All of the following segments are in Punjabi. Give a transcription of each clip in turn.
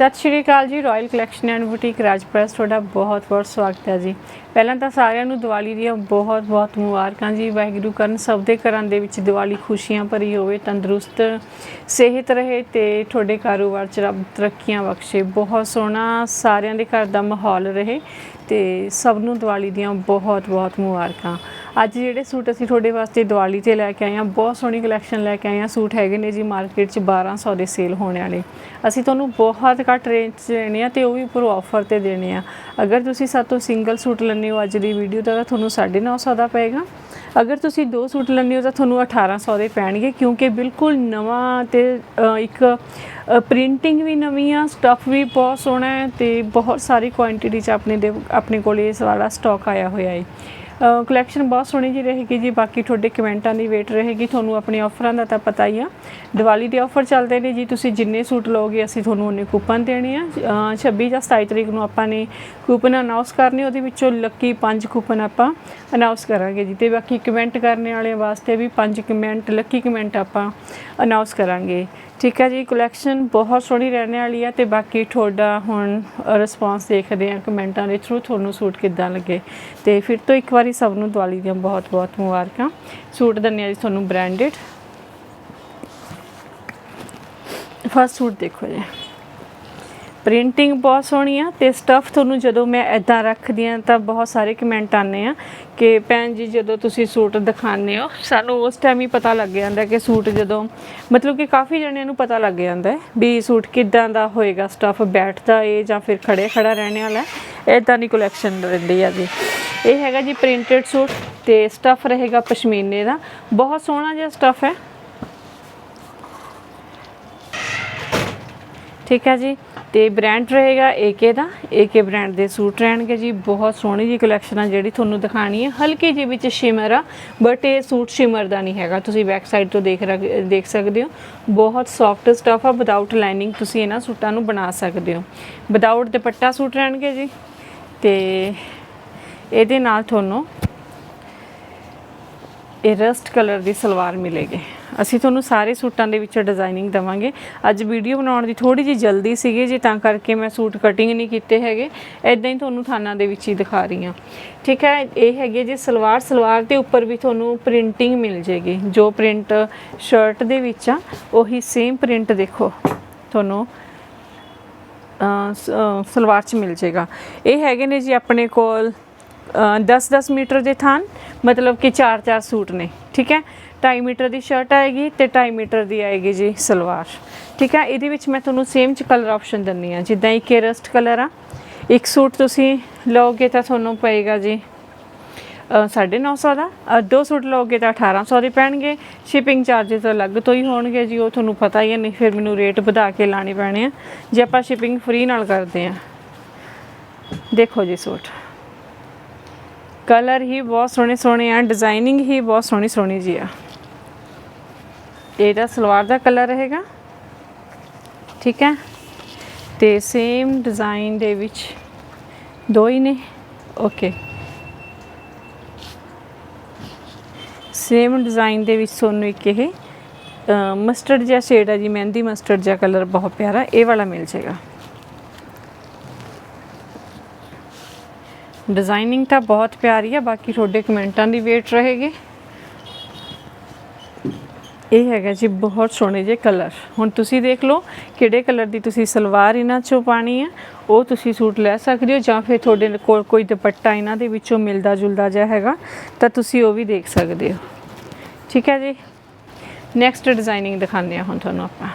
Sat Sri Akal ji royal collection and boutique ਰਾਜਪ੍ਰੈਸ, ਤੁਹਾਡਾ ਬਹੁਤ ਬਹੁਤ ਸਵਾਗਤ ਹੈ ਜੀ। ਪਹਿਲਾਂ ਤਾਂ ਸਾਰਿਆਂ ਨੂੰ ਦੀਵਾਲੀ ਦੀਆਂ ਬਹੁਤ ਬਹੁਤ ਮੁਬਾਰਕਾਂ ਜੀ। ਵਾਹਿਗੁਰੂ ਕਰਨ, ਸਭ ਦੇ ਘਰਾਂ ਦੇ ਵਿੱਚ ਦੀਵਾਲੀ ਖੁਸ਼ੀਆਂ ਭਰੀ ਹੋਵੇ, ਤੰਦਰੁਸਤ ਸਿਹਤ ਰਹੇ ਤੇ ਤੁਹਾਡੇ ਕਾਰੋਬਾਰ 'ਚ ਰੱਬ ਤਰੱਕੀਆਂ ਬਖਸ਼ੇ। ਬਹੁਤ ਸੋਹਣਾ ਸਾਰਿਆਂ ਦੇ ਘਰ ਦਾ ਮਾਹੌਲ ਰਹੇ ਤੇ ਸਭ ਨੂੰ ਦੀਵਾਲੀ ਦੀਆਂ ਬਹੁਤ ਬਹੁਤ ਮੁਬਾਰਕਾਂ। ਅੱਜ ਜਿਹੜੇ ਸੂਟ ਅਸੀਂ ਤੁਹਾਡੇ ਵਾਸਤੇ ਦੀਵਾਲੀ ਤੇ ਲੈ ਕੇ ਆਏ ਹਾਂ, ਬਹੁਤ ਸੋਹਣੀ ਕਲੈਕਸ਼ਨ ਲੈ ਕੇ ਆਏ ਹਾਂ। ਸੂਟ ਹੈਗੇ ਨੇ ਜੀ ਮਾਰਕੀਟ 'ਚ 1200 ਦੇ ਸੇਲ ਹੋਣ ਵਾਲੇ। ਅਸੀਂ ਤੁਹਾਨੂੰ ਬਹੁਤ ਘੱਟ ਰੇਂਜ 'ਚ ਦੇਣੇ ਆ ਤੇ ਉਹ ਵੀ ਉੱਪਰੋਂ ਆਫਰ ਤੇ ਦੇਣੇ ਆ। ਅਗਰ ਤੁਸੀਂ ਸਾਤੋਂ ਸਿੰਗਲ ਸੂਟ ਲੈਣੇ ਹੋ ਅੱਜ ਦੀ ਵੀਡੀਓ ਦਾ, ਤਾਂ ਤੁਹਾਨੂੰ 950 ਦਾ ਪਏਗਾ। ਅਗਰ ਤੁਸੀਂ ਦੋ ਸੂਟ ਲੈਣੇ ਹੋ, ਤਾਂ ਤੁਹਾਨੂੰ 1800 ਦੇ ਪੈਣਗੇ, ਕਿਉਂਕਿ ਬਿਲਕੁਲ ਨਵਾਂ ਤੇ ਇੱਕ ਪ੍ਰਿੰਟਿੰਗ ਵੀ ਨਵੀਂ ਆ ਸਟਫ ਵੀ ਬਹੁਤ ਸੋਹਣਾ ਹੈ ਤੇ ਬਹੁਤ ਸਾਰੀ ਕੁਆਂਟੀਟੀ 'ਚ ਆਪਣੇ ਦੇ, ਆਪਣੇ ਕੋਲ ਇਸ ਵਾਲਾ ਸਟਾਕ ਆਇਆ ਹੋਇਆ ਹੈ। ਕਲੈਕਸ਼ਨ ਬਹੁਤ ਸੋਹਣੀ ਜੀ ਰਹੇਗੀ ਜੀ ਬਾਕੀ ਤੁਹਾਡੇ ਕਮੈਂਟਾਂ ਦੀ ਵੇਟ ਰਹੇਗੀ ਤੁਹਾਨੂੰ ਆਪਣੇ ਆਫਰਾਂ ਦਾ ਤਾਂ ਪਤਾ ਹੀ ਆ। ਦੀਵਾਲੀ ਦੇ ਆਫਰ ਚੱਲਦੇ ਨੇ ਜੀ ਤੁਸੀਂ ਜਿੰਨੇ ਸੂਟ ਲਓਗੇ ਅਸੀਂ ਤੁਹਾਨੂੰ ਉਹਨੇ ਕੂਪਨ ਦੇਣੇ ਆ। ਅ, 26 ਜਾਂ 27 ਤਰੀਕ ਨੂੰ ਆਪਾਂ ਨੇ ਕੂਪਨ ਅਨਾਉਂਸ ਕਰਨੇ ਉਹਦੇ ਵਿੱਚੋਂ ਲੱਕੀ 5 ਕੂਪਨ ਆਪਾਂ ਅਨਾਉਂਸ ਕਰਾਂਗੇ ਜੀ। ਤੇ ਬਾਕੀ ਕਮੈਂਟ ਕਰਨ ਵਾਲਿਆਂ ਵਾਸਤੇ ਵੀ 5 ਕਮੈਂਟ ਲੱਕੀ ਕਮੈਂਟ ਆਪਾਂ ਅਨਾਉਂਸ ਕਰਾਂਗੇ। ਠੀਕ ਹੈ ਜੀ ਕਲੈਕਸ਼ਨ ਬਹੁਤ ਸੋਹਣੀ ਰਹਿਣ ਵਾਲੀ ਆ ਤੇ ਬਾਕੀ ਤੁਹਾਡਾ ਹੁਣ ਰਿਸਪਾਂਸ ਦੇਖਦੇ ਆ ਕਮੈਂਟਾਂ ਦੇ ਥਰੂ ਤੁਹਾਨੂੰ ਸੂਟ ਕਿੱਦਾਂ ਲੱਗੇ। ਤੇ ਫਿਰ ਤੋਂ ਇੱਕ ਵਾਰੀ ਸਭ ਨੂੰ ਦੀਵਾਲੀ ਦੀਆਂ ਬਹੁਤ ਬਹੁਤ ਮੁਬਾਰਕਾਂ। ਸੂਟ ਦੰਨਿਆ ਜੀ ਤੁਹਾਨੂੰ ਬ੍ਰਾਂਡਡ ਫਸਟ ਸੂਟ ਦੇਖੋ ਜੀ। ਪ੍ਰਿੰਟਿੰਗ ਬਹੁਤ ਸੋਹਣੀ ਆ ਤੇ ਸਟਫ ਤੁਹਾਨੂੰ ਜਦੋਂ ਮੈਂ ਐਦਾਂ ਰੱਖਦੀ ਆ ਤਾਂ ਬਹੁਤ ਸਾਰੇ ਕਮੈਂਟ ਆਨੇ ਆ ਕਿ ਭੈਣ ਜੀ ਜਦੋਂ ਤੁਸੀਂ ਸੂਟ ਦਿਖਾਉਂਦੇ ਹੋ, ਸਾਨੂੰ ਉਸ ਟਾਈਮ ਹੀ ਪਤਾ ਲੱਗ ਜਾਂਦਾ ਕਿ ਸੂਟ ਜਦੋਂ, ਮਤਲਬ ਕਿ ਕਾਫੀ ਜਣਿਆਂ ਨੂੰ ਪਤਾ ਲੱਗ ਜਾਂਦਾ ਵੀ ਸੂਟ ਕਿੱਦਾਂ ਦਾ ਹੋਏਗਾ ਸਟਫ ਬੈਠਦਾ ਏ ਜਾਂ ਫਿਰ ਖੜੇ ਖੜਾ ਰਹਿਣੇ ਵਾਲਾ ਐਦਾਂ ਦੀ ਕਲੈਕਸ਼ਨ ਰਹਿੰਦੀ ਆ ਜੀ। ਇਹ ਹੈਗਾ ਜੀ ਪ੍ਰਿੰਟਡ ਸੂਟ ਤੇ ਸਟਫ ਰਹੇਗਾ ਪਸ਼ਮੀਨੇ ਦਾ, ਬਹੁਤ ਸੋਹਣਾ ਜਿਹਾ ਸਟਫ ਹੈ। ਠੀਕ ਹੈ ਜੀ। ਤੇ ਬ੍ਰਾਂਡ ਰਹੇਗਾ ਏਕੇ ਦਾ। ਏਕੇ ਬ੍ਰਾਂਡ ਦੇ ਸੂਟ ਰਹਿਣਗੇ ਜੀ। ਬਹੁਤ ਸੋਹਣੀ ਜੀ ਕਲੈਕਸ਼ਨ ਆ ਜਿਹੜੀ ਤੁਹਾਨੂੰ ਦਿਖਾਣੀ ਹੈ। ਹਲਕੀ ਜਿਹੀ ਵਿੱਚ ਸ਼ਿਮਰ ਆ ਬਟ ਇਹ ਸੂਟ ਸ਼ਿਮਰ ਦਾ ਨਹੀਂ ਹੈਗਾ। ਤੁਸੀਂ ਬੈਕ ਸਾਈਡ ਤੋਂ ਦੇਖ ਰਕ- ਦੇਖ ਸਕਦੇ ਹੋ। ਬਹੁਤ ਸੌਫਟ ਸਟਫ ਆ। ਵਿਦਆਊਟ ਲਾਈਨਿੰਗ ਤੁਸੀਂ ਇਹਨਾਂ ਸੂਟਾਂ ਨੂੰ ਬਣਾ ਸਕਦੇ ਹੋ। ਵਿਦਆਊਟ ਦੁਪੱਟਾ ਸੂਟ ਰਹਿਣਗੇ ਜੀ। ਤੇ ਇਹਦੇ ਨਾਲ ਤੁਹਾਨੂੰ ਇਹ ਰਸਟ ਕਲਰ ਦੀ ਸਲਵਾਰ ਮਿਲੇਗੀ। ਅਸੀਂ ਤੁਹਾਨੂੰ ਸਾਰੇ ਸੂਟਾਂ ਦੇ ਵਿੱਚ ਡਿਜ਼ਾਈਨਿੰਗ ਦਵਾਂਗੇ। ਅੱਜ ਵੀਡੀਓ ਬਣਾਉਣ ਦੀ ਥੋੜੀ ਜਿਹੀ ਜਲਦੀ ਸੀਗੀ ਜੀ, ਤਾਂ ਕਰਕੇ ਮੈਂ ਸੂਟ ਕਟਿੰਗ ਨਹੀਂ ਕੀਤੇ ਹੈਗੇ। ਐਦਾਂ ਹੀ ਤੁਹਾਨੂੰ ਥਾਨਾਂ ਦੇ ਵਿੱਚ ਹੀ ਦਿਖਾ ਰਹੀ ਹਾਂ। ਠੀਕ ਹੈ, ਇਹ ਹੈਗੇ ਜੀ ਸਲਵਾਰ। ਸਲਵਾਰ ਦੇ ਉੱਪਰ ਵੀ ਤੁਹਾਨੂੰ ਪ੍ਰਿੰਟਿੰਗ ਮਿਲ ਜੇਗੀ। ਜੋ ਪ੍ਰਿੰਟ ਸ਼ਰਟ ਦੇ ਵਿੱਚ ਆ, ਉਹੀ ਸੇਮ ਪ੍ਰਿੰਟ ਦੇਖੋ। ਤੁਹਾਨੂੰ ਸਲਵਾਰ ਚ ਮਿਲ ਜੇਗਾ। ਇਹ ਹੈਗੇ ਨੇ ਜੀ ਆਪਣੇ ਕੋਲ 10-10 ਮੀਟਰ ਦੇ ਥਾਨ ਮਤਲਬ ਕਿ 4-4 ਸੂਟ ਨੇ ਠੀਕ ਹੈ? 2.5 ਮੀਟਰ ਦੀ ਸ਼ਰਟ ਆਏਗੀ ਤੇ 2.5 ਮੀਟਰ ਦੀ ਆਏਗੀ ਜੀ ਸਲਵਾਰ ਠੀਕ ਹੈ? ਇਹਦੇ ਵਿੱਚ ਮੈਂ ਤੁਹਾਨੂੰ ਸੇਮ ਚ ਕਲਰ ਆਪਸ਼ਨ ਦਿੰਨੀ ਆ ਜਿੱਦਾਂ ਇੱਕ ਇਹ ਰਸਟ ਕਲਰ ਆ ਇੱਕ ਸੂਟ ਤੁਸੀਂ ਲਓਗੇ ਤਾਂ ਤੁਹਾਨੂੰ ਪਏਗਾ ਜੀ ਅ, 950 ਦਾ ਦੋ ਸੂਟ ਲਓਗੇ ਤਾਂ 1800 ਦੇ ਪੈਣਗੇ ਸ਼ਿਪਿੰਗ ਚਾਰजेस ਅਲੱਗ ਤੋਂ ਹੀ ਹੋਣਗੇ ਜੀ ਉਹ ਤੁਹਾਨੂੰ ਪਤਾ ਹੀ ਹੈ ਨਹੀਂ ਫਿਰ ਮੈਨੂੰ ਰੇਟ ਵਧਾ ਕੇ ਲਾਣੇ ਪੈਣੇ ਆ ਜੇ ਆਪਾਂ ਸ਼ਿਪਿੰਗ ਫ੍ਰੀ ਨਾਲ ਕਰਦੇ ਆ ਦੇਖੋ ਜੀ ਸੂਟ। ਕਲਰ ਹੀ ਬਹੁਤ ਸੋਹਣੇ ਸੋਹਣੇ ਆ, ਡਿਜ਼ਾਈਨਿੰਗ ਹੀ ਬਹੁਤ ਸੋਹਣੀ ਸੋਹਣੀ ਜੀ ਆ। ਇਹਦਾ ਸਲਵਾਰ ਦਾ ਕਲਰ ਰਹੇਗਾ ਠੀਕ ਹੈ? ਤੇ ਸੇਮ ਡਿਜ਼ਾਈਨ ਦੇ ਵਿੱਚ ਦੋ ਹੀ ਨੇ ਓਕੇ ਸੇਮ ਡਿਜ਼ਾਈਨ ਦੇ ਵਿੱਚ ਤੁਹਾਨੂੰ ਇੱਕ ਇਹ ਮਸਟਰਡ ਜਿਹਾ ਸ਼ੇਡ ਆ ਜੀ, ਮਹਿੰਦੀ ਮਸਟਰਡ ਜਿਹਾ ਕਲਰ ਬਹੁਤ ਪਿਆਰਾ, ਇਹ ਵਾਲਾ ਮਿਲ ਜਾਏਗਾ। ਡਿਜ਼ਾਈਨਿੰਗ ਤਾਂ ਬਹੁਤ ਪਿਆਰੀ ਆ ਬਾਕੀ ਤੁਹਾਡੇ ਕਮੈਂਟਾਂ ਦੀ ਵੇਟ ਰਹੇਗੀ। ਇਹ ਹੈਗਾ ਜੀ ਬਹੁਤ ਸੋਹਣੇ ਜਿਹੇ ਕਲਰ ਹੁਣ ਤੁਸੀਂ ਦੇਖ ਲਓ ਕਿਹੜੇ ਕਲਰ ਦੀ ਤੁਸੀਂ ਸਲਵਾਰ ਇਹਨਾਂ ਚੋਂ ਪਾਣੀ ਹੈ। ਉਹ ਤੁਸੀਂ ਸੂਟ ਲੈ ਸਕਦੇ ਹੋ ਜਾਂ ਫਿਰ ਤੁਹਾਡੇ ਕੋਲ ਕੋਈ ਦੁਪੱਟਾ ਇਹਨਾਂ ਦੇ ਵਿੱਚੋਂ ਮਿਲਦਾ ਜੁਲਦਾ ਜਿਹਾ ਹੈਗਾ, ਤਾਂ ਤੁਸੀਂ ਉਹ ਵੀ ਦੇਖ ਸਕਦੇ ਹੋ। ਠੀਕ ਹੈ ਜੀ। ਨੈਕਸਟ ਡਿਜ਼ਾਈਨਿੰਗ ਦਿਖਾਉਂਦੇ ਹਾਂ ਹੁਣ ਤੁਹਾਨੂੰ ਆਪਾਂ।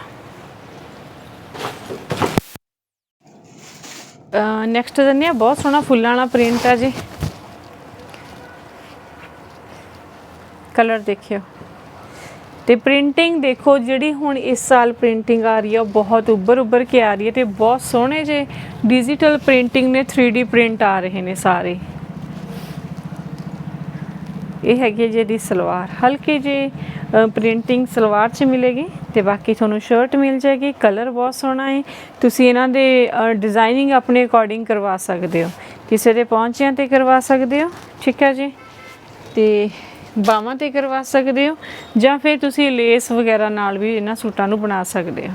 ਨੈਕਸਟ ਦਿੰਦੇ ਆ, ਬਹੁਤ ਸੋਹਣਾ ਫੁੱਲਾਂ ਵਾਲਾ ਪ੍ਰਿੰਟ ਆ ਜੀ। ਕਲਰ ਦੇਖਿਓ। ਤੇ ਪ੍ਰਿੰਟਿੰਗ ਦੇਖੋ, ਜਿਹੜੀ ਹੁਣ ਇਸ ਸਾਲ ਪ੍ਰਿੰਟਿੰਗ ਆ ਰਹੀ ਹੈ ਉਹ ਬਹੁਤ ਉੱਭਰ ਉੱਭਰ ਕੇ ਆ ਰਹੀ ਹੈ ਤੇ ਬਹੁਤ ਸੋਹਣੇ ਜੇ ਡਿਜੀਟਲ ਪ੍ਰਿੰਟਿੰਗ ਨੇ 3D ਪ੍ਰਿੰਟ ਆ ਰਹੇ ਨੇ ਸਾਰੇ। ਇਹ ਹੈਗੀ ਹੈ ਜੀ ਇਹਦੀ ਸਲਵਾਰ। ਹਲਕੀ ਜੀ ਪ੍ਰਿੰਟਿੰਗ ਸਲਵਾਰ 'ਚ ਮਿਲੇਗੀ ਤੇ ਬਾਕੀ ਤੁਹਾਨੂੰ ਸ਼ਰਟ ਮਿਲ ਜਾਏਗੀ ਕਲਰ ਬਹੁਤ ਸੋਹਣਾ ਹੈ। ਤੁਸੀਂ ਇਹਨਾਂ ਦੇ ਡਿਜ਼ਾਈਨਿੰਗ ਆਪਣੇ ਅਕੋਰਡਿੰਗ ਕਰਵਾ ਸਕਦੇ ਹੋ। ਕਿਸੇ ਦੇ ਪਹੁੰਚਿਆਂ ਤੇ ਕਰਵਾ ਸਕਦੇ ਹੋ, ਠੀਕ ਹੈ ਜੀ? ਤੇ ਬਾਹਾਂ ਤੇ ਕਰਵਾ ਸਕਦੇ ਹੋ, ਜਾਂ ਫਿਰ ਤੁਸੀਂ ਲੇਸ ਵਗੈਰਾ ਨਾਲ ਵੀ ਇਹਨਾਂ ਸੂਟਾਂ ਨੂੰ ਬਣਾ ਸਕਦੇ ਹੋ।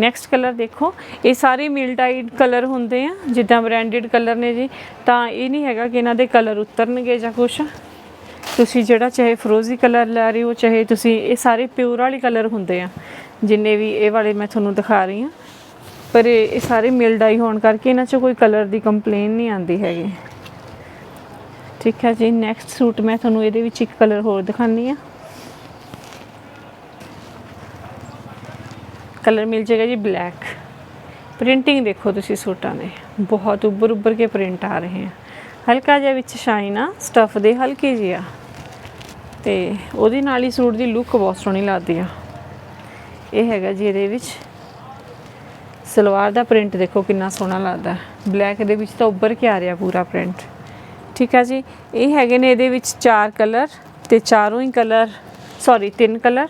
ਨੈਕਸਟ ਕਲਰ ਦੇਖੋ, ਇਹ ਸਾਰੇ ਮਿਲ ਟਾਈਡ ਕਲਰ ਹੁੰਦੇ ਆ, ਜਿੱਦਾਂ ਬ੍ਰਾਂਡਡ ਕਲਰ ਨੇ ਜੀ। ਤਾਂ ਇਹ ਨਹੀਂ ਹੈਗਾ ਕਿ ਇਹਨਾਂ ਦੇ ਕਲਰ ਉਤਰਨਗੇ ਜਾਂ ਕੁਛ। ਤੁਸੀਂ ਜਿਹੜਾ ਚਾਹੇ ਫਰੋਜ਼ੀ ਕਲਰ ਲੈ ਰਹੇ ਹੋ, ਚਾਹੇ ਤੁਸੀਂ ਇਹ ਸਾਰੇ ਪਿਓਰ ਵਾਲੇ ਕਲਰ ਹੁੰਦੇ ਆ, ਜਿੰਨੇ ਵੀ ਇਹ ਵਾਲੇ ਮੈਂ ਤੁਹਾਨੂੰ ਦਿਖਾ ਰਹੀ ਹਾਂ। ਪਰ ਇਹ ਸਾਰੇ ਮਿਲ ਡਾਈ ਹੋਣ ਕਰਕੇ ਇਹਨਾਂ 'ਚ ਕੋਈ ਕਲਰ ਦੀ ਕੰਪਲੇਨ ਨਹੀਂ ਆਉਂਦੀ ਹੈਗੀ। ਠੀਕ ਹੈ ਜੀ ਨੈਕਸਟ ਸੂਟ ਮੈਂ ਤੁਹਾਨੂੰ ਇਹਦੇ ਵਿੱਚ ਇੱਕ ਕਲਰ ਹੋਰ ਦਿਖਾਨੀ ਆ ਕਲਰ ਮਿਲ ਜਾਏਗਾ ਜੀ ਬਲੈਕ ਪ੍ਰਿੰਟਿੰਗ ਦੇਖੋ ਤੁਸੀਂ ਸੂਟਾਂ ਦੇ, ਬਹੁਤ ਉੱਭਰ ਉੱਭਰ ਕੇ ਪ੍ਰਿੰਟ ਆ ਰਹੇ ਹਨ ਹਲਕਾ ਜਿਹਾ ਵਿੱਚ ਸ਼ਾਈਨ ਆ ਸਟਫ ਦੇ ਹਲਕੀ ਜਿਹੀ ਆ। ਤੇ ਉਹਦੇ ਨਾਲ ਹੀ ਸੂਟ ਦੀ ਲੁੱਕ ਬਹੁਤ ਸੋਹਣੀ ਲੱਗਦੀ ਆ। ਇਹ ਹੈਗਾ ਜੀ ਇਹਦੇ ਵਿੱਚ। ਸਲਵਾਰ ਦਾ ਪ੍ਰਿੰਟ ਦੇਖੋ ਕਿੰਨਾ ਸੋਹਣਾ ਲੱਗਦਾ। ਬਲੈਕ ਦੇ ਵਿੱਚ ਤਾਂ ਉੱਭਰ ਕੇ ਆ ਰਿਹਾ ਪੂਰਾ ਪ੍ਰਿੰਟ ਠੀਕ ਆ ਜੀ? ਇਹ ਹੈਗੇ ਨੇ ਇਹਦੇ ਵਿੱਚ ਚਾਰ ਕਲਰ ਤੇ ਚਾਰੋਂ ਹੀ ਕਲਰ ਸੌਰੀ ਤਿੰਨ ਕਲਰ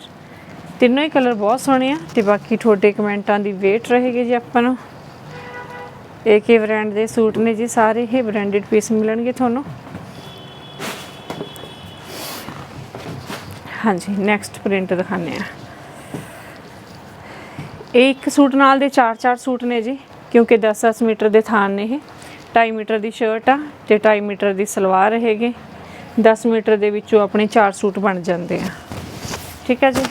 ਤਿੰਨੋਂ ਹੀ ਕਲਰ ਬਹੁਤ ਸੋਹਣੇ ਆ ਤੇ ਬਾਕੀ ਤੁਹਾਡੇ ਕਮੈਂਟਾਂ ਦੀ ਵੇਟ ਰਹੇਗੀ ਜੀ ਆਪਾਂ ਨੂੰ। ਏਕੇ ਬ੍ਰਾਂਡ ਦੇ ਸੂਟ ਨੇ ਜੀ? ਸਾਰੇ ਇਹ ਬ੍ਰਾਂਡਡ ਪੀਸ ਮਿਲਣਗੇ ਤੁਹਾਨੂੰ। ਹਾਂਜੀ ਨੈਕਸਟ ਪ੍ਰਿੰਟ ਦਿਖਾਉਂਦੇ ਆ ਇਹ ਇੱਕ ਸੂਟ ਨਾਲ ਦੇ ਚਾਰ ਚਾਰ ਸੂਟ ਨੇ ਜੀ, ਕਿਉਂਕਿ 10-10 ਮੀਟਰ ਦੇ ਥਾਨ ਨੇ ਇਹ। 2.5 ਮੀਟਰ ਦੀ ਸ਼ਰਟ ਆ ਤੇ 2.5 ਮੀਟਰ ਦੀ ਸਲਵਾਰ ਹੈਗੇ। 10 ਮੀਟਰ ਦੇ ਵਿੱਚੋਂ ਆਪਣੇ ਚਾਰ ਸੂਟ ਬਣ ਜਾਂਦੇ ਆ। ਠੀਕ ਹੈ ਜੀ?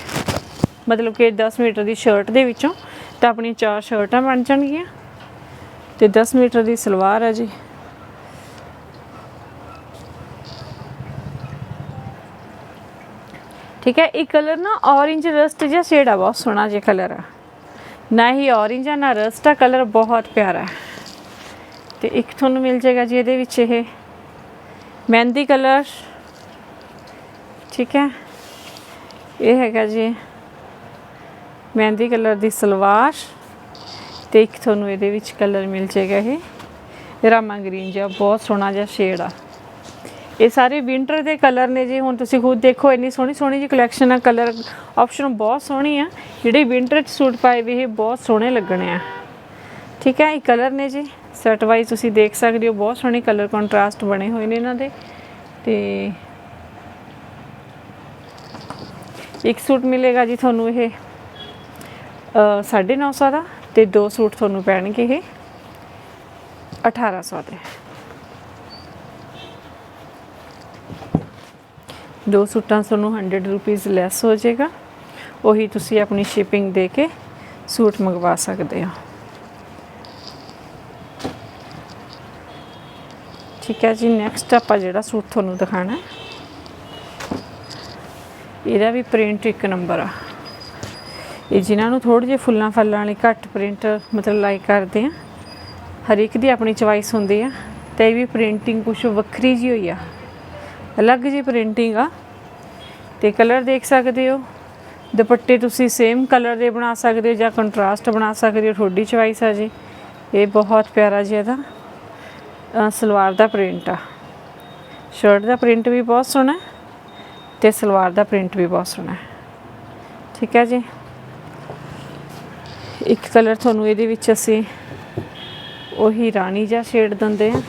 ਮਤਲਬ ਕਿ 10 ਮੀਟਰ ਦੀ ਸ਼ਰਟ ਦੇ ਵਿੱਚੋਂ ਤਾਂ ਆਪਣੀਆਂ ਚਾਰ ਸ਼ਰਟਾਂ ਬਣ ਜਾਣਗੀਆਂ। ਤੇ 10 ਮੀਟਰ ਦੀ ਸਲਵਾਰ ਆ ਜੀ। ਠੀਕ ਹੈ, ਇਹ ਕਲਰ ਨਾ orange ਰਸਟ ਜਿਹਾ ਸ਼ੇਡ ਆ, ਬਹੁਤ ਸੋਹਣਾ ਜਿਹਾ ਕਲਰ ਆ। ਨਾ ਹੀ orange ਆ, ਨਾ ਰਸਟ ਆ ਕਲਰ ਬਹੁਤ ਪਿਆਰਾ ਹੈ। ਤੇ ਇੱਕ ਤੁਹਾਨੂੰ ਮਿਲ ਜਾਏਗਾ ਜੀ ਇਹਦੇ ਵਿੱਚ ਇਹ ਮਹਿੰਦੀ ਕਲਰ ਠੀਕ ਹੈ, ਇਹ ਹੈਗਾ ਜੀ ਮਹਿੰਦੀ ਕਲਰ ਦੀ ਸਲਵਾਰ। ਤੇ ਇੱਕ ਤੁਹਾਨੂੰ ਇਹਦੇ ਵਿੱਚ ਕਲਰ ਮਿਲ ਜਾਏਗਾ ਇਹ। ਰਾਮਾ ਗ੍ਰੀਨ ਜਿਹਾ, ਬਹੁਤ ਸੋਹਣਾ ਜਿਹਾ ਸ਼ੇਡ ਆ। ਇਹ ਸਾਰੇ ਵਿੰਟਰ ਦੇ ਕਲਰ ਨੇ ਜੀ ਹੁਣ ਤੁਸੀਂ ਖੁਦ ਦੇਖੋ ਇੰਨੀ ਸੋਹਣੀ ਸੋਹਣੀ ਜੀ ਕਲੈਕਸ਼ਨ ਆ ਕਲਰ ਆਪਸ਼ਨ ਬਹੁਤ ਸੋਹਣੀ ਆ। ਜਿਹੜੇ ਵਿੰਟਰ ਚ ਸੂਟ ਪਾਏ ਵੀ ਇਹ ਬਹੁਤ ਸੋਹਣੇ ਲੱਗਣੇ ਆ। ਠੀਕ ਹੈ ਇਹ ਕਲਰ ਨੇ ਜੀ। ਸੈਟ ਵਾਈਜ਼ ਤੁਸੀਂ ਦੇਖ ਸਕਦੇ ਹੋ ਬਹੁਤ ਸੋਹਣੇ ਕਲਰ ਕੰਟਰਾਸਟ ਬਣੇ ਹੋਏ ਨੇ ਇਹਨਾਂ ਦੇ। ਤੇ ਇੱਕ ਸੂਟ ਮਿਲੇਗਾ ਜੀ ਤੁਹਾਨੂੰ ਇਹ ਅ, 950 ਦਾ ਤੇ ਦੋ ਸੂਟ ਤੁਹਾਨੂੰ ਪੈਣਗੇ ਇਹ 1800 ਦੇ। ਦੋ ਸੂਟਾਂ ਤੁਹਾਨੂੰ 100 ਰੁਪੀਸ ਲੈਸ ਹੋ ਜਾਏਗਾ, ਉਹੀ ਤੁਸੀਂ ਆਪਣੀ ਸ਼ਿਪਿੰਗ ਦੇ ਕੇ ਸੂਟ ਮੰਗਵਾ ਸਕਦੇ ਹੋ। ਠੀਕ ਹੈ ਜੀ ਨੈਕਸਟ ਆਪਾਂ ਜਿਹੜਾ ਸੂਟ ਤੁਹਾਨੂੰ ਦਿਖਾਣਾ, ਇਹਦਾ ਵੀ ਪ੍ਰਿੰਟ ਇੱਕ ਨੰਬਰ ਆ। ਇਹ ਜਿਨ੍ਹਾਂ ਨੂੰ ਥੋੜੇ ਜਿਹੇ ਫੁੱਲਾਂ ਫੱਲਾਂ ਵਾਲੇ ਘੱਟ ਪ੍ਰਿੰਟ ਮਤਲਬ ਲਾਈਕ ਕਰਦੇ ਆ ਹਰ ਇੱਕ ਦੀ ਆਪਣੀ ਚੁਆਇਸ ਹੁੰਦੀ ਆ, ਤੇ ਇਹ ਵੀ ਪ੍ਰਿੰਟਿੰਗ ਕੁਝ ਵੱਖਰੀ ਜੀ ਹੋਈ ਆ। ਅਲੱਗ ਜੀ ਪ੍ਰਿੰਟਿੰਗ ਆ। ਤੇ ਕਲਰ ਦੇਖ ਸਕਦੇ ਹੋ। ਦੁਪੱਟੇ ਤੁਸੀਂ ਸੇਮ ਕਲਰ ਦੇ ਬਣਾ ਸਕਦੇ ਹੋ ਜਾਂ ਕੰਟਰਾਸਟ ਬਣਾ ਸਕਦੇ ਹੋ। ਤੁਹਾਡੀ ਚੁਆਇਸ ਆ ਜੀ। ਇਹ ਬਹੁਤ ਪਿਆਰਾ ਜਿਹਾ ਇਹਦਾ ਸਲਵਾਰ ਦਾ ਪ੍ਰਿੰਟ ਆ। ਸ਼ਰਟ ਦਾ ਪ੍ਰਿੰਟ ਵੀ ਬਹੁਤ ਸੋਹਣਾ ਹੈ ਤੇ ਸਲਵਾਰ ਦਾ ਪ੍ਰਿੰਟ ਵੀ ਬਹੁਤ ਸੋਹਣਾ ਠੀਕ ਹੈ ਜੀ। ਇੱਕ ਕਲਰ ਤੁਹਾਨੂੰ ਇਹਦੇ ਵਿੱਚ ਅਸੀਂ ਉਹੀ ਰਾਣੀ ਜਿਹਾ ਸ਼ੇਡ ਦਿੰਦੇ ਆ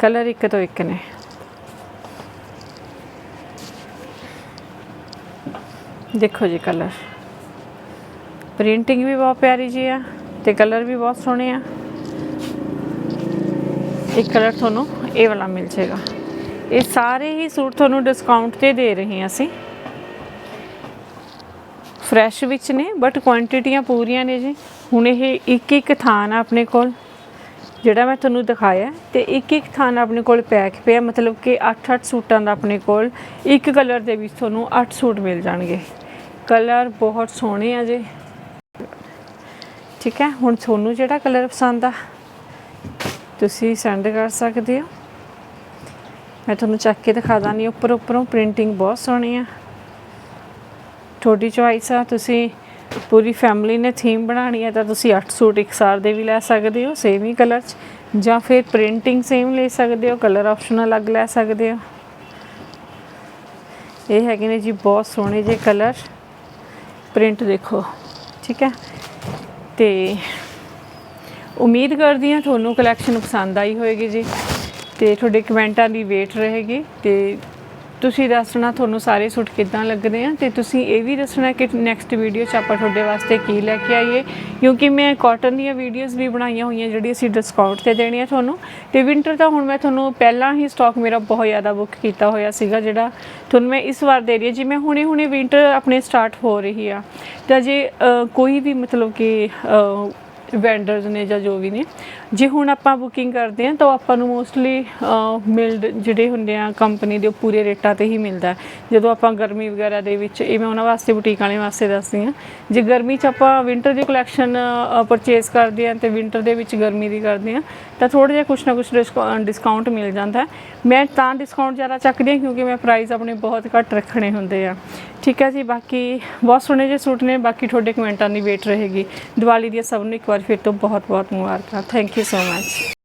ਕਲਰ ਇੱਕ ਤੋਂ ਇੱਕ ਨੇ। ਦੇਖੋ ਜੀ ਕਲਰ ਪ੍ਰਿੰਟਿੰਗ ਵੀ ਬਹੁਤ ਪਿਆਰੀ ਜੀ ਆ ਤੇ ਕਲਰ ਵੀ ਬਹੁਤ ਸੋਹਣੇ ਆ। ਇੱਕ ਕਲਰ ਤੁਹਾਨੂੰ ਇਹ ਵਾਲਾ ਮਿਲ ਜਾਏਗਾ। ਇਹ ਸਾਰੇ ਹੀ ਸੂਟ ਤੁਹਾਨੂੰ ਡਿਸਕਾਊਂਟ ਤੇ ਦੇ ਰਹੇ ਹਾਂ ਅਸੀਂ। ਫਰੈਸ਼ ਵਿੱਚ ਨੇ ਬਟ ਕੁਆਂਟੀਟੀਆਂ ਪੂਰੀਆਂ ਨੇ ਜੀ। ਹੁਣ ਇਹ ਇੱਕ ਇੱਕ ਥਾਨ ਆ ਆਪਣੇ ਕੋਲ। ਜਿਹੜਾ ਮੈਂ ਤੁਹਾਨੂੰ ਦਿਖਾਇਆ ਤੇ ਇੱਕ ਇੱਕ ਥਾਨ ਆਪਣੇ ਕੋਲ ਪੈਕ ਪਿਆ ਮਤਲਬ ਕਿ 8-8 ਸੂਟਾਂ ਦਾ ਆਪਣੇ ਕੋਲ ਇੱਕ ਕਲਰ ਦੇ ਵਿੱਚ ਤੁਹਾਨੂੰ 8 ਸੂਟ ਮਿਲ ਜਾਣਗੇ। ਕਲਰ ਬਹੁਤ ਸੋਹਣੇ ਆ ਜੀ। ਠੀਕ ਹੈ, ਹੁਣ ਤੁਹਾਨੂੰ ਜਿਹੜਾ ਕਲਰ ਪਸੰਦ ਆ, ਤੁਸੀਂ ਸੈਂਡ ਕਰ ਸਕਦੇ ਹੋ। ਮੈਂ ਤੁਹਾਨੂੰ ਚੱਕ ਕੇ ਦਿਖਾ ਦਾਂਗੀ ਉੱਪਰ ਉੱਪਰੋਂ ਪ੍ਰਿੰਟਿੰਗ ਬਹੁਤ ਸੋਹਣੀ ਆ। ਤੁਹਾਡੀ ਚੁਆਇਸ ਆ, ਤੁਸੀਂ ਪੂਰੀ ਫੈਮਿਲੀ ਨੇ ਥੀਮ ਬਣਾਣੀ ਹੈ ਤਾਂ ਤੁਸੀਂ 8 ਸੂਟ ਇੱਕ ਸਾਰ ਦੇ ਵੀ ਲੈ ਸਕਦੇ ਹੋ ਸੇਮ ਹੀ ਕਲਰ 'ਚ। ਜਾਂ ਫਿਰ ਪ੍ਰਿੰਟਿੰਗ ਸੇਮ ਲੈ ਸਕਦੇ ਹੋ ਕਲਰ ਆਪਸ਼ਨ ਅਲੱਗ ਲੈ ਸਕਦੇ ਹੋ। ਇਹ ਹੈਗੇ ਨੇ ਜੀ ਬਹੁਤ ਸੋਹਣੇ ਜੇ ਕਲਰ ਪ੍ਰਿੰਟ ਦੇਖੋ, ਠੀਕ ਹੈ? ਤੇ ਉਮੀਦ ਕਰਦੀ ਹਾਂ ਤੁਹਾਨੂੰ ਕਲੈਕਸ਼ਨ ਪਸੰਦ ਆਈ ਹੋਵੇਗੀ ਜੀ। ਤੇ ਤੁਹਾਡੇ ਕਮੈਂਟਾਂ ਦੀ ਵੇਟ ਰਹੇਗੀ। ਤੇ ਤੁਸੀਂ ਦੱਸਣਾ ਤੁਹਾਨੂੰ ਸਾਰੇ ਸੂਟ ਕਿੱਦਾਂ ਲੱਗਦੇ ਆ ਤੇ ਤੁਸੀਂ ਇਹ ਵੀ ਦੱਸਣਾ ਕਿ ਨੈਕਸਟ ਵੀਡੀਓ 'ਚ ਆਪਾਂ ਤੁਹਾਡੇ ਵਾਸਤੇ ਕੀ ਲੈ ਕੇ ਆਈਏ, ਕਿਉਂਕਿ ਮੈਂ ਕਾਟਨ ਦੀਆਂ ਵੀਡੀਓਜ਼ ਵੀ ਬਣਾਈਆਂ ਹੋਈਆਂ ਜਿਹੜੀ ਅਸੀਂ ਡਿਸਕਾਊਂਟ ਤੇ ਦੇਣੀ ਆ ਤੁਹਾਨੂੰ। ਤੇ ਵਿੰਟਰ ਦਾ ਹੁਣ ਮੈਂ ਤੁਹਾਨੂੰ ਪਹਿਲਾਂ ਹੀ ਸਟਾਕ ਮੇਰਾ ਬਹੁਤ ਜ਼ਿਆਦਾ ਬੁੱਕ ਕੀਤਾ ਹੋਇਆ ਸੀਗਾ ਜਿਹੜਾ ਤੁਹਾਨੂੰ ਮੈਂ ਇਸ ਵਾਰ ਦੇ ਰਹੀ ਹਾਂ। ਜਿਵੇਂ ਹੁਣੇ ਹੁਣੇ ਵਿੰਟਰ ਆਪਣੇ ਸਟਾਰਟ ਹੋ ਰਹੀ ਆ। ਤਾਂ ਜੇ ਕੋਈ ਵੀ ਮਤਲਬ ਕਿ ਵੈਂਡਰਸ ਨੇ ਜਾਂ ਜੋ ਵੀ ਨੇ ਜੇ ਹੁਣ ਆਪਾਂ ਬੁਕਿੰਗ ਕਰਦੇ ਹਾਂ, ਤਾਂ ਉਹ ਆਪਾਂ ਨੂੰ ਮੋਸਟਲੀ ਮਿਲਡ ਜਿਹੜੇ ਹੁੰਦੇ ਆ ਕੰਪਨੀ ਦੇ ਉਹ ਪੂਰੇ ਰੇਟਾਂ ਤੇ ਹੀ ਮਿਲਦਾ। ਜਦੋਂ ਆਪਾਂ ਗਰਮੀ ਵਗੈਰਾ ਦੇ ਵਿੱਚ, ਇਹ ਮੈਂ ਉਹਨਾਂ ਵਾਸਤੇ ਬੁਟੀਕ ਵਾਲੇ ਵਾਸਤੇ ਦੱਸਦੀ ਹਾਂ। ਜੇ ਗਰਮੀ 'ਚ ਆਪਾਂ ਵਿੰਟਰ ਦੀ ਕਲੈਕਸ਼ਨ ਪਰਚੇਸ ਕਰਦੇ ਹਾਂ ਤੇ ਵਿੰਟਰ ਦੇ ਵਿੱਚ ਗਰਮੀ ਦੀ ਕਰਦੇ ਹਾਂ, ਤਾਂ ਥੋੜਾ ਜਿਹਾ ਕੁਛ ਨਾ ਕੁਛ ਡਿਸਕਾਊਂਟ ਮਿਲ ਜਾਂਦਾ। ਮੈਂ ਤਾਂ ਡਿਸਕਾਊਂਟ ਜ਼ਿਆਦਾ ਚੱਕਦੀ ਹਾਂ ਕਿਉਂਕਿ ਮੈਂ ਪ੍ਰਾਈਸ ਆਪਣੇ ਬਹੁਤ ਘੱਟ ਰੱਖਣੇ ਹੁੰਦੇ ਆ। ਠੀਕ ਹੈ ਜੀ, ਬਾਕੀ ਬਹੁਤ ਸੋਹਣੇ ਜਿਹੇ ਸੂਟ ਨੇ, ਬਾਕੀ ਤੁਹਾਡੇ ਕਮੈਂਟਾਂ ਦੀ ਵੇਟ ਰਹੇਗੀ। ਦੀਵਾਲੀ ਦੀਆਂ ਸਭ ਨੂੰ ਇੱਕ ਵਾਰ ਫਿਰ ਤੋਂ ਬਹੁਤ ਬਹੁਤ ਮੁਬਾਰਕਾਂ। Thank you you so much.